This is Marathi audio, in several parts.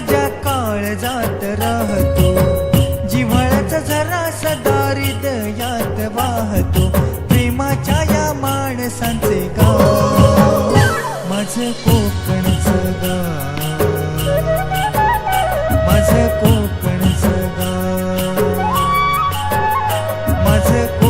माझ्या काळ जात राहतो. जिव्हाळ्याचा झरा सदा हृदयात वाहतो. प्रेमाच्या या माणसांचे गाव. माझं कोकणचं गाव. माझं कोकणचं गाव. माझं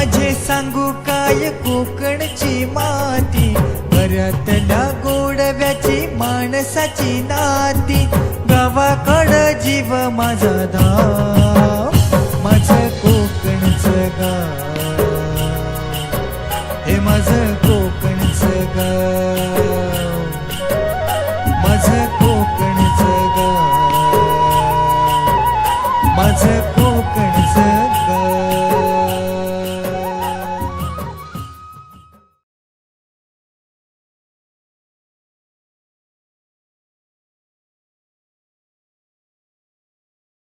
माझे सांगू काय कोकणची माती? परतल्या गोडव्याची माणसाची नाती. गावाकड जीव माझा धाव. माझं कोकणचं गाव. हे माझं कोकणचं गाव. माझं कोकणचं गाव. माझं